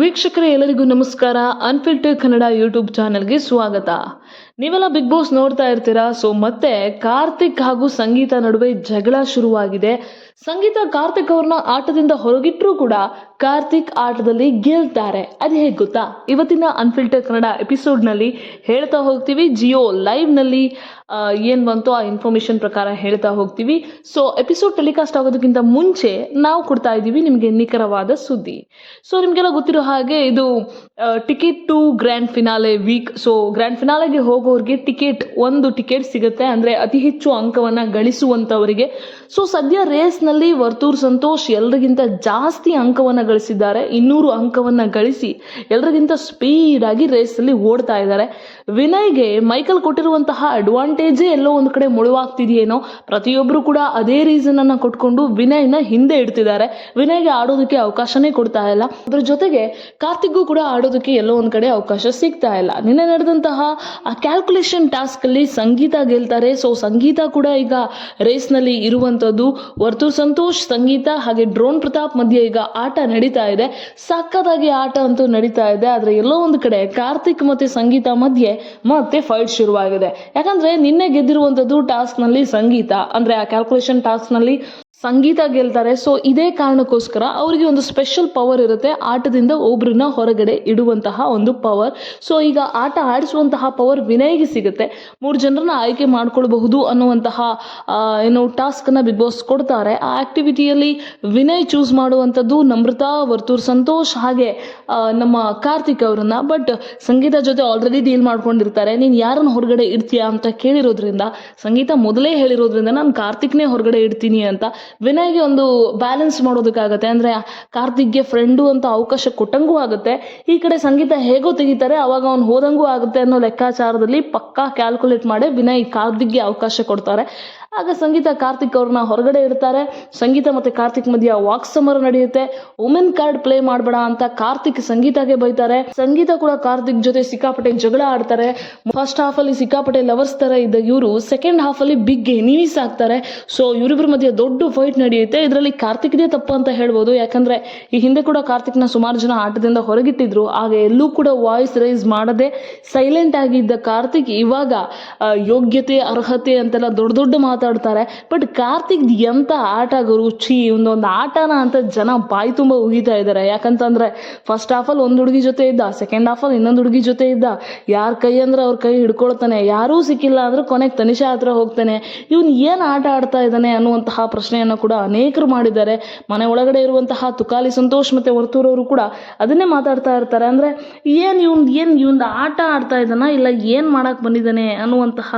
ವೀಕ್ಷಕರೇ, ಎಲ್ಲರಿಗೂ ನಮಸ್ಕಾರ. ಅನ್ಫಿಲ್ಟರ್ ಕನ್ನಡ ಯೂಟ್ಯೂಬ್ ಚಾನೆಲ್ಗೆ ಸ್ವಾಗತ. ನೀವೆಲ್ಲ ಬಿಗ್ ಬಾಸ್ ನೋಡ್ತಾ ಇರ್ತೀರಾ? ಸೊ ಮತ್ತೆ ಕಾರ್ತಿಕ್ ಹಾಗೂ ಸಂಗೀತ ನಡುವೆ ಜಗಳ ಶುರುವಾಗಿದೆ. ಸಂಗೀತ ಕಾರ್ತಿಕ್ ಅವ್ರನ್ನ ಆಟದಿಂದ ಹೊರಗಿಟ್ರೂ ಕೂಡ ಕಾರ್ತಿಕ್ ಆಟದಲ್ಲಿ ಗೆಲ್ತಾರೆ. ಅದು ಹೇಗೆ ಗೊತ್ತಾ? ಇವತ್ತಿನ ಅನ್ಫಿಲ್ಟರ್ ಕನ್ನಡ ಎಪಿಸೋಡ್ನಲ್ಲಿ ಹೇಳ್ತಾ ಹೋಗ್ತೀವಿ. ಜಿಯೋ ಲೈವ್ನಲ್ಲಿ ಏನು ಬಂತು ಆ ಇನ್ಫಾರ್ಮೇಷನ್ ಪ್ರಕಾರ ಹೇಳ್ತಾ ಹೋಗ್ತೀವಿ. ಸೊ ಎಪಿಸೋಡ್ ಟೆಲಿಕಾಸ್ಟ್ ಆಗೋದಕ್ಕಿಂತ ಮುಂಚೆ ನಾವು ಕೊಡ್ತಾ ಇದ್ದೀವಿ ನಿಮಗೆ ನಿಖರವಾದ ಸುದ್ದಿ. ಸೊ ನಿಮಗೆಲ್ಲ ಗೊತ್ತಿರೋ ಹಾಗೆ ಇದು ticket to grand finale week so grand ಫಿನಾಲೆಗೆ ಹೋಗೋರಿಗೆ ಟಿಕೆಟ್ ಒಂದು ಟಿಕೆಟ್ ಸಿಗುತ್ತೆ. ಅಂದರೆ ಅತಿ ಹೆಚ್ಚು ಅಂಕವನ್ನು ಗಳಿಸುವಂಥವರಿಗೆ ಸೊ ಸದ್ಯ ರೇಸ್ನಲ್ಲಿ ವರ್ತೂರ್ ಸಂತೋಷ್ ಎಲ್ರಿಗಿಂತ ಜಾಸ್ತಿ ಅಂಕವನ್ನು ಗಳಿಸಿದ್ದಾರೆ. ಇನ್ನೂರು ಅಂಕವನ್ನು ಗಳಿಸಿ ಎಲ್ರಿಗಿಂತ ರೇಸ್ ರೇಸಲ್ಲಿ ಓಡ್ತಾ ಇದ್ದಾರೆ. ವಿನಯ್ಗೆ ಮೈಕಲ್ ಕೊಟ್ಟಿರುವಂತಹ ಅಡ್ವಾಂಟೇಜೇ ಎಲ್ಲೋ ಒಂದು ಕಡೆ ಮುಳುವಾಗ್ತಿದೆಯೇನೋ ಪ್ರತಿಯೊಬ್ಬರು ಕೂಡ ಅದೇ ರೀಸನ್ ಅನ್ನ ಕೊಟ್ಕೊಂಡು ವಿನಯ್ನ ಹಿಂದೆ ಇಡ್ತಿದ್ದಾರೆ. ವಿನಯ್ಗೆ ಆಡೋದಕ್ಕೆ ಅವಕಾಶನೇ ಕೊಡ್ತಾ ಇಲ್ಲ. ಅದ್ರ ಜೊತೆಗೆ ಕಾರ್ತಿಕ್ಗೂ ಕೂಡ ಆಡೋದಕ್ಕೆ ಎಲ್ಲೋ ಒಂದು ಕಡೆ ಅವಕಾಶ ಸಿಗ್ತಾ ಇಲ್ಲ. ನಿನ್ನೆ ನಡೆದಂತಹ ಆ ಕ್ಯಾಲ್ಕುಲೇಷನ್ ಟಾಸ್ಕ್ ಅಲ್ಲಿ ಸಂಗೀತ ಗೆಲ್ತಾರೆ. ಸೊ ಸಂಗೀತ ಕೂಡ ಈಗ ರೇಸ್ನಲ್ಲಿ ಇರುವಂತದ್ದು. ವರ್ತೂರ್ ಸಂತೋಷ್, ಸಂಗೀತ ಹಾಗೆ ಡ್ರೋನ್ ಪ್ರತಾಪ್ ಮಧ್ಯೆ ಈಗ ಆಟ ನಡೀತಾ ಇದೆ. ಸಕ್ಕತ್ತಾಗಿ ಆಟ ಅಂತೂ ನಡೀತಾ ಇದೆ. ಆದ್ರೆ ಎಲ್ಲೋ ಒಂದು ಕಡೆ ಕಾರ್ತಿಕ್ ಮತ್ತೆ ಸಂಗೀತ ಮಧ್ಯೆ ಮತ್ತೆ ಫೈಟ್ ಶುರುವಾಗಿದೆ. ಯಾಕಂದ್ರೆ ನಿನ್ನೆ ಗೆದ್ದಿರುವಂತದ್ದು ಟಾಸ್ಕ್ನಲ್ಲಿ ಸಂಗೀತ. ಅಂದ್ರೆ ಆ ಕ್ಯಾಲ್ಕುಲೇಷನ್ ಟಾಸ್ಕ್ನಲ್ಲಿ ಸಂಗೀತ ಗೆಲ್ತಾರೆ. ಸೊ ಇದೇ ಕಾರಣಕ್ಕೋಸ್ಕರ ಅವರಿಗೆ ಒಂದು ಸ್ಪೆಷಲ್ ಪವರ್ ಇರುತ್ತೆ. ಆಟದಿಂದ ಒಬ್ರನ್ನ ಹೊರಗಡೆ ಇಡುವಂತಹ ಒಂದು ಪವರ್ ಸೊ ಈಗ ಆಟ ಆಡಿಸುವಂತಹ ಪವರ್ ವಿನಯ್ಗೆ ಸಿಗುತ್ತೆ. ಮೂರು ಜನರನ್ನ ಆಯ್ಕೆ ಮಾಡ್ಕೊಳ್ಬಹುದು ಅನ್ನುವಂತಹ ಏನು ಟಾಸ್ಕನ್ನು ಬಿಗ್ ಬಾಸ್ ಕೊಡ್ತಾರೆ. ಆ ಆಕ್ಟಿವಿಟಿಯಲ್ಲಿ ವಿನಯ್ ಚೂಸ್ ಮಾಡುವಂಥದ್ದು ನಮ್ರತಾ, ವರ್ತೂರ್, ಸಂತೋಷ್ ಹಾಗೆ ನಮ್ಮ ಕಾರ್ತಿಕ್ ಅವರನ್ನ. ಬಟ್ ಸಂಗೀತ ಜೊತೆ ಆಲ್ರೆಡಿ ಡೀಲ್ ಮಾಡ್ಕೊಂಡಿರ್ತಾರೆ. ನೀನು ಯಾರನ್ನು ಹೊರಗಡೆ ಇಡ್ತೀಯಾ ಅಂತ ಕೇಳಿರೋದ್ರಿಂದ, ಸಂಗೀತ ಮೊದಲೇ ಹೇಳಿರೋದ್ರಿಂದ ನಾನು ಕಾರ್ತಿಕ್ನೇ ಹೊರಗಡೆ ಇಡ್ತೀನಿ ಅಂತ ವಿನಯ್ಗೆ ಒಂದು ಬ್ಯಾಲೆನ್ಸ್ ಮಾಡೋದಕ್ಕಾಗತ್ತೆ. ಅಂದ್ರೆ ಕಾರ್ತಿಕ್ಗೆ ಫ್ರೆಂಡು ಅಂತ ಅವಕಾಶ ಕೊಟ್ಟಂಗೂ ಆಗುತ್ತೆ. ಈ ಕಡೆ ಸಂಗೀತ ಹೇಗೋ ತೆಗಿತಾರೆ, ಅವಾಗ ಅವ್ನು ಹೋದಂಗೂ ಆಗುತ್ತೆ ಅನ್ನೋ ಲೆಕ್ಕಾಚಾರದಲ್ಲಿ ಪಕ್ಕಾ ಕ್ಯಾಲ್ಕುಲೇಟ್ ಮಾಡಿ ವಿನಯ್ ಕಾರ್ತಿಕ್ಗೆ ಅವಕಾಶ ಕೊಡ್ತಾರೆ. ಆಗ ಸಂಗೀತ ಕಾರ್ತಿಕ್ ಅವ್ರನ್ನ ಹೊರಗಡೆ ಇಡ್ತಾರೆ. ಸಂಗೀತ ಮತ್ತೆ ಕಾರ್ತಿಕ್ ಮಧ್ಯ ವಾಕ್ ಸಮರ ನಡೆಯುತ್ತೆ. ವುಮೆನ್ ಕಾರ್ಡ್ ಪ್ಲೇ ಮಾಡಬೇಡ ಅಂತ ಕಾರ್ತಿಕ್ ಸಂಗೀತಗೆ ಬೈತಾರೆ. ಸಂಗೀತ ಕೂಡ ಕಾರ್ತಿಕ್ ಜೊತೆ ಸಿಕ್ಕಾಪಟ್ಟೆ ಜಗಳ ಆಡ್ತಾರೆ. ಫಸ್ಟ್ ಹಾಫ್ ಅಲ್ಲಿ ಸಿಕ್ಕಾಪಟ್ಟೆ ಲವರ್ಸ್ ತರ ಇದ್ದ ಇವರು ಸೆಕೆಂಡ್ ಹಾಫ್ ಅಲ್ಲಿ ಬಿಗ್ ಎನಿಮೀಸ್ ಆಗ್ತಾರೆ. ಸೊ ಇವರಿಬ್ಬರ ಮಧ್ಯೆ ದೊಡ್ಡ ಫೈಟ್ ನಡೆಯುತ್ತೆ. ಇದರಲ್ಲಿ ಕಾರ್ತಿಕ್ದೇ ತಪ್ಪು ಅಂತ ಹೇಳ್ಬೋದು. ಯಾಕಂದ್ರೆ ಈ ಹಿಂದೆ ಕೂಡ ಕಾರ್ತಿಕ್ನ ಸುಮಾರು ಜನ ಆಟದಿಂದ ಹೊರಗಿಟ್ಟಿದ್ರು. ಆಗ ಎಲ್ಲೂ ಕೂಡ ವಾಯ್ಸ್ ರೈಸ್ ಮಾಡದೆ ಸೈಲೆಂಟ್ ಆಗಿದ್ದ ಕಾರ್ತಿಕ್ ಇವಾಗ ಯೋಗ್ಯತೆ, ಅರ್ಹತೆ ಅಂತೆಲ್ಲ ದೊಡ್ಡ ದೊಡ್ಡ ಮಾತಾಡ್ತಾರೆ. ಬಟ್ ಕಾರ್ತಿಕ್ ಆಟ ಗುರು, ಛೀ ಒಂದೊಂದು ಆಟನ ಅಂತ ಜನ ಬಾಯಿ ತುಂಬ ಉಗಿತಾ ಇದ್ದಾರೆ. ಯಾಕಂತಂದ್ರೆ ಫಸ್ಟ್ ಹಾಫಲ್ಲಿ ಒಂದು ಹುಡುಗಿ ಜೊತೆ ಇದ್ದ ಸೆಕೆಂಡ್ ಹಾಫಲ್ಲಿ ಇನ್ನೊಂದು ಹುಡುಗಿ ಜೊತೆ ಇದ್ದ. ಯಾರ ಕೈ ಅಂದ್ರೆ ಅವ್ರ ಕೈ ಹಿಡ್ಕೊಳ್ತಾನೆ. ಯಾರೂ ಸಿಕ್ಕಿಲ್ಲ ಅಂದ್ರೆ ಕೊನೆಗೆ ತನಿಷಾ ಹತ್ರ ಹೋಗ್ತಾನೆ. ಇವನು ಏನು ಆಟ ಆಡ್ತಾ ಇದ್ದಾನೆ ಅನ್ನುವಂತಹ ಪ್ರಶ್ನೆಯನ್ನು ಕೂಡ ಅನೇಕರು ಮಾಡಿದ್ದಾರೆ. ಮನೆ ಒಳಗಡೆ ಇರುವಂತಹ ತುಕಾಲಿ ಸಂತೋಷ್ ಮತ್ತೆ ವರ್ತೂರವರು ಕೂಡ ಅದನ್ನೇ ಮಾತಾಡ್ತಾ ಇರ್ತಾರೆ. ಅಂದ್ರೆ ಏನ್ ಇವನ್ ಏನ್ ಇವನ್ ಆಟ ಆಡ್ತಾ ಇದ್ದಾನ ಇಲ್ಲ ಏನ್ ಮಾಡಕ್ ಬಂದಿದ್ದಾನೆ ಅನ್ನುವಂತಹ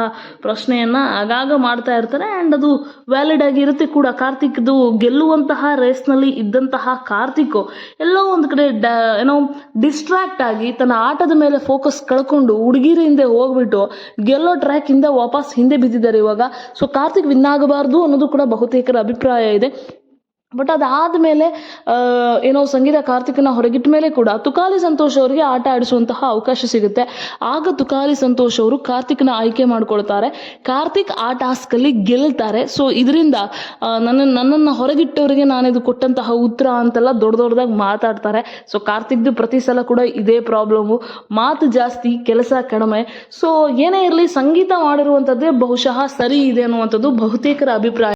ಪ್ರಶ್ನೆಯನ್ನ ಆಗಾಗ ಮಾಡ್ತಾ ಇರ್ತಾರೆ. ಅಂಡ್ ಅದು ವ್ಯಾಲಿಡ್ ಆಗಿರುತ್ತೆ ಕೂಡ. ಕಾರ್ತಿಕ್ದು ಗೆಲ್ಲುವಂತಹ ರೇಸ್ನಲ್ಲಿ ಇದ್ದಂತಹ ಕಾರ್ತಿಕ್ ಎಲ್ಲೋ ಒಂದು ಕಡೆ ಡ, ಏನೋ ಡಿಸ್ಟ್ರಾಕ್ಟ್ ಆಗಿ ತನ್ನ ಆಟದ ಮೇಲೆ ಫೋಕಸ್ ಕಳ್ಕೊಂಡು ಹುಡುಗಿರ ಹಿಂದೆ ಹೋಗ್ಬಿಟ್ಟು ಗೆಲ್ಲೋ ಟ್ರ್ಯಾಕ್ ಇಂದ ವಾಪಸ್ ಹಿಂದೆ ಬಿದ್ದಿದ್ದಾರೆ ಇವಾಗ. ಸೊ ಕಾರ್ತಿಕ್ ವಿನ್ ಆಗಬಾರ್ದು ಅನ್ನೋದು ಕೂಡ ಬಹುತೇಕರ ಅಭಿಪ್ರಾಯ ಇದೆ. ಬಟ್ ಅದಾದಮೇಲೆ ಏನೋ ಸಂಗೀತ ಕಾರ್ತಿಕನ ಹೊರಗಿಟ್ಟ ಮೇಲೆ ಕೂಡ ತುಕಾಲಿ ಸಂತೋಷ್ ಅವರಿಗೆ ಆಟ ಆಡಿಸುವಂತಹ ಅವಕಾಶ ಸಿಗುತ್ತೆ. ಆಗ ತುಕಾಲಿ ಸಂತೋಷ್ ಅವರು ಕಾರ್ತಿಕ್ನ ಆಯ್ಕೆ ಮಾಡ್ಕೊಳ್ತಾರೆ. ಕಾರ್ತಿಕ್ ಆ ಟಾಸ್ಕಲ್ಲಿ ಗೆಲ್ತಾರೆ. ಸೊ ಇದರಿಂದ ನನ್ನ, ನನ್ನನ್ನು ಹೊರಗಿಟ್ಟವರಿಗೆ ನಾನು ಇದು ಕೊಟ್ಟಂತಹ ಉತ್ತರ ಅಂತೆಲ್ಲ ದೊಡ್ಡ ದೊಡ್ಡದಾಗಿ ಮಾತಾಡ್ತಾರೆ. ಸೊ ಕಾರ್ತಿಕ್ದು ಪ್ರತಿ ಸಲ ಕೂಡ ಇದೇ ಪ್ರಾಬ್ಲಮ್ಮು ಮಾತು ಜಾಸ್ತಿ, ಕೆಲಸ ಕಡಿಮೆ. ಸೊ ಏನೇ ಇರಲಿ, ಸಂಗೀತ ಮಾಡಿರುವಂಥದ್ದೇ ಬಹುಶಃ ಸರಿ ಇದೆ ಅನ್ನುವಂಥದ್ದು ಬಹುತೇಕರ ಅಭಿಪ್ರಾಯ.